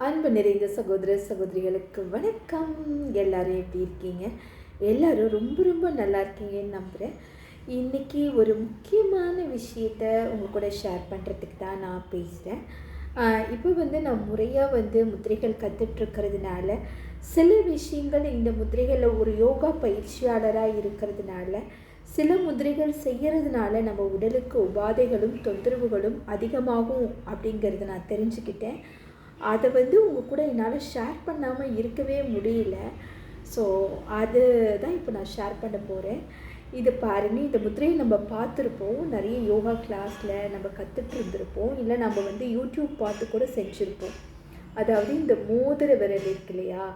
அன்பு நிறைந்த சகோதர சகோதரிகளுக்கு வணக்கம். எல்லாரும் எப்படி இருக்கீங்க? எல்லாரும் ரொம்ப ரொம்ப நல்லா இருக்கீங்கன்னு நம்புகிறேன் இன்றைக்கி ஒரு முக்கியமான விஷயத்த உங்கள் கூட ஷேர் பண்ணுறதுக்கு தான் நான் பேசுகிறேன் இப்போ வந்து நான் முறையாக வந்து முத்திரைகள் கற்றுட்ருக்கிறதுனால சில விஷயங்கள் இந்த முத்திரைகளில் ஒரு யோகா பயிற்சியாளராக இருக்கிறதுனால சில முதிரைகள் செய்கிறதுனால நம்ம உடலுக்கு உபாதைகளும் தொந்தரவுகளும் அதிகமாகும் அப்படிங்கிறத நான் தெரிஞ்சுக்கிட்டேன். அதை வந்து உங்கள் கூட என்னால் ஷேர் பண்ணாமல் இருக்கவே முடியல. ஸோ அது தான் இப்போ நான் ஷேர் பண்ண போகிறேன் இது பாருங்க இந்த முத்திரையை நம்ம பார்த்துருப்போம். நிறைய யோகா கிளாஸில் நம்ம கற்றுட்டு இருந்திருப்போம். இல்லை நம்ம வந்து யூடியூப் பார்த்து கூட செஞ்சுருப்போம். அதாவது இந்த மோதிர விரல் இருக்கு இல்லையா?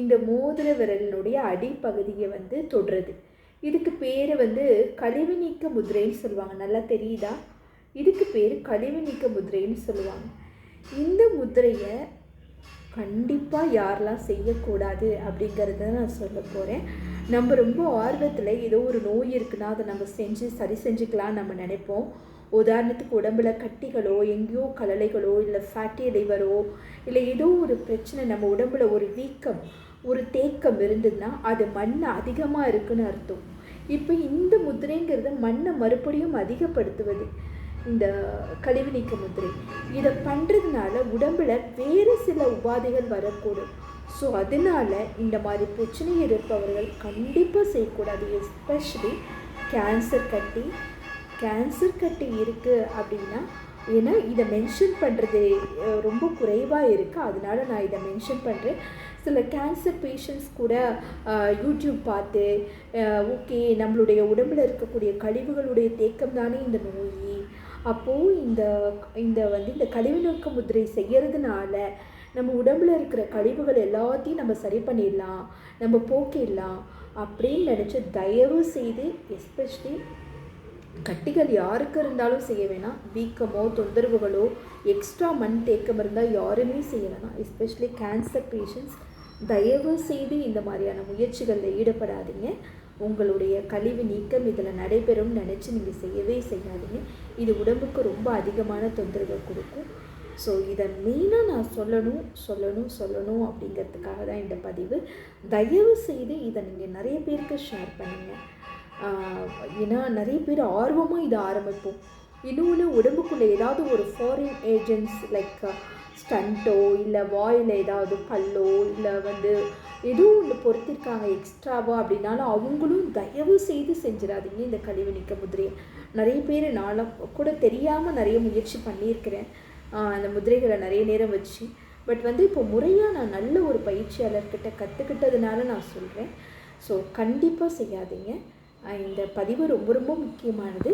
இந்த மோதிர விரலினுடைய அடிப்பகுதியை வந்து தொடுறது. இதுக்கு பேர் வந்து கழிவு நீக்க முதிரைன்னு சொல்லுவாங்க. நல்லா தெரியுதா? இதுக்கு பேர் கழிவு நீக்க முதிரைன்னு சொல்லுவாங்க. இந்த முதிரையை கண்டிப்பாக யாரெல்லாம் செய்யக்கூடாது அப்படிங்கிறத நான் சொல்ல போகிறேன் நம்ம ரொம்ப ஆர்வத்தில் ஏதோ ஒரு நோய் இருக்குன்னா அதை நம்ம செஞ்சு சரி செஞ்சுக்கலாம் நம்ம நினைப்போம். உதாரணத்துக்கு உடம்புல கட்டிகளோ எங்கேயோ கலலைகளோ இல்லை ஃபேட்டி லிவரோ இல்லை ஏதோ ஒரு பிரச்சனை நம்ம உடம்புல ஒரு வீக்கம் ஒரு தேக்கம் இருந்ததுன்னா அது மண் அதிகமாக இருக்குன்னு அர்த்தம். இப்போ இந்த முத்திரைங்கிறது மண்ணை மறுபடியும் அதிகப்படுத்துவது. இந்த கழிவு நீக்க முத்திரை. இதை பண்ணுறதுனால உடம்புல வேறு சில உபாதைகள் வரக்கூடும். ஸோ அதனால இந்த மாதிரி பிரச்சனை இருப்பவர்கள் கண்டிப்பாக செய்யக்கூடாது எஸ்பெஷலி கேன்சர் கட்டி. கேன்சர் கட்டி இருக்குது அப்படின்னா ஏன்னா இதை மென்ஷன் பண்ணுறது ரொம்ப குறைவாக இருக்குது அதனால நான் இதை மென்ஷன் பண்ணுறேன் சில கேன்சர் பேஷண்ட்ஸ் கூட யூடியூப் பார்த்து ஓகே நம்மளுடைய உடம்பில் இருக்கக்கூடிய கழிவுகளுடைய தேக்கம் தானே இந்த நோய்? அப்போது இந்த இந்த வந்து இந்த கழிவு நோக்க முதிரை செய்கிறதுனால நம்ம உடம்புல இருக்கிற கழிவுகள் எல்லாத்தையும் நம்ம சரி பண்ணிடலாம் நம்ம போக்கிடலாம் அப்படின்னு நினச்சி தயவு செய்து எஸ்பெஷலி கட்டிகள் யாருக்கு இருந்தாலும் செய்ய வேணாம். வீக்கமோ தொந்தரவுகளோ எக்ஸ்ட்ரா மண் தேக்கம் இருந்தால் யாருமே செய்ய வேணாம். எஸ்பெஷலி கேன்சர் பேஷண்ட்ஸ் தயவு செய்து இந்த மாதிரியான முயற்சிகளில் ஈடுபடாதீங்க. உங்களுடைய கழிவு நீக்கம் இதில் நடைபெறும்னு நினச்சி நீங்கள் செய்யவே செய்யாதீங்க. இது உடம்புக்கு ரொம்ப அதிகமான தொந்தரவை கொடுக்கும். ஸோ இதை மெயினாக நான் சொல்லணும் சொல்லணும் சொல்லணும் அப்படிங்கிறதுக்காக தான் இந்த பதிவு. தயவு செய்து இதை நீங்கள் நிறைய பேருக்கு ஷேர் பண்ணுங்கள் ஏன்னா நிறைய பேர் ஆர்வமாக இதை ஆரம்பிப்போம். இன்னொன்று உடம்புக்குள்ளே ஏதாவது ஒரு ஃபாரின் ஏஜென்ட்ஸ் லைக் ஸ்டண்ட்டோ இல்லை வாயில் ஏதாவது பல்லோ இல்லை வந்து எதுவும் ஒன்று பொறுத்திருக்காங்க எக்ஸ்ட்ராவா அப்படின்னாலும் அவங்களும் தயவு செய்து செஞ்சிடாதீங்க இந்த கழிவு நீக்க முதிரையை நிறைய பேர் நானும் கூட தெரியாமல் நிறைய முயற்சி பண்ணியிருக்கிறேன். அந்த முதிரைகளை நிறைய நேரம் வச்சு. பட் வந்து இப்போ முறையாக நான் நல்ல ஒரு பயிற்சியாளர்கிட்ட கற்றுக்கிட்டதுனால நான் சொல்கிறேன் ஸோ கண்டிப்பாக செய்யாதீங்க. இந்த பதிவு ரொம்ப ரொம்ப முக்கியமானது.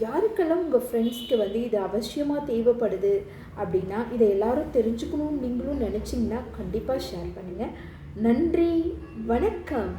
யாருக்கெல்லாம் உங்கள் ஃப்ரெண்ட்ஸ்க்கு வந்து இது அவசியமாக தேவைப்படுது அப்படின்னா இதை எல்லாரும் தெரிஞ்சுக்கணும்னு நீங்களும் நினச்சிங்கன்னா கண்டிப்பாக ஷேர் பண்ணுங்கள் நன்றி வணக்கம்.